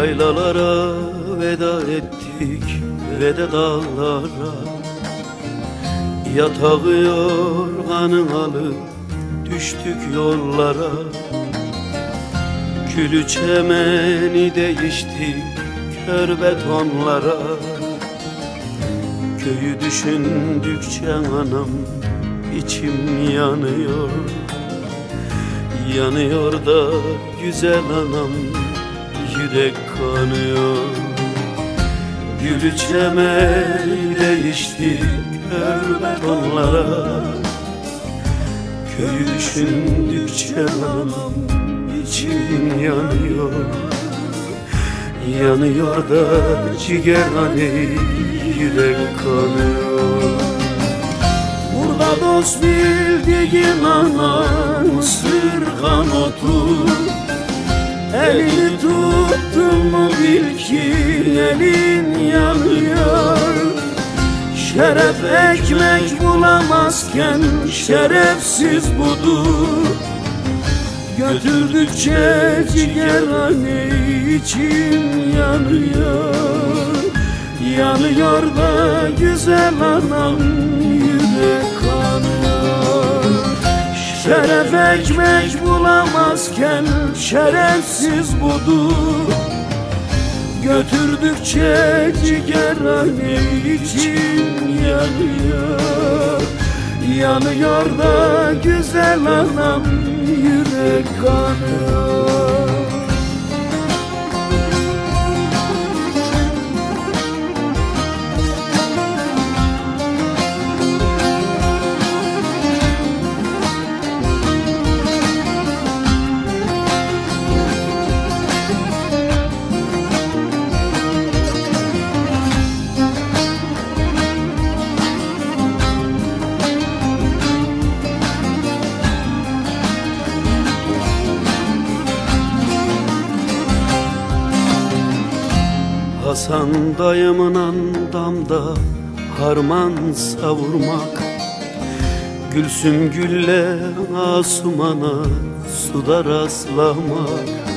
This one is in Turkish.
Yaylalara veda ettik ve de dağlara. Yatağı yorganın alıp düştük yollara. Külü çemeni değiştik kör betonlara. Köyü düşündükçe anam içim yanıyor. Yanıyor da güzel anam yürek kanıyor. Gülü çemeni değiştik kör betonlara Köyü düşündükçe anam içim yanıyor. Yanıyor da ciğer hani yürek kanıyor. Burada dost bildiğin anan sırgan otur. Elini tuttun mu bil ki elin yanıyor. Şeref ekmek bulamazken şerefsiz budur. Götürdükçe ciğerhane içim yanıyor. Yanıyor da güzel anam yürek kanıyor. Şeref ekmek bulamazken şerefsiz budur Götürdükçe ciğerhane içim yanıyor. Yanıyor da güzel anam yürek kanıyor Hasan dayımın andamda harman savurmak. Gülsüm gülle asumana suda rastlamak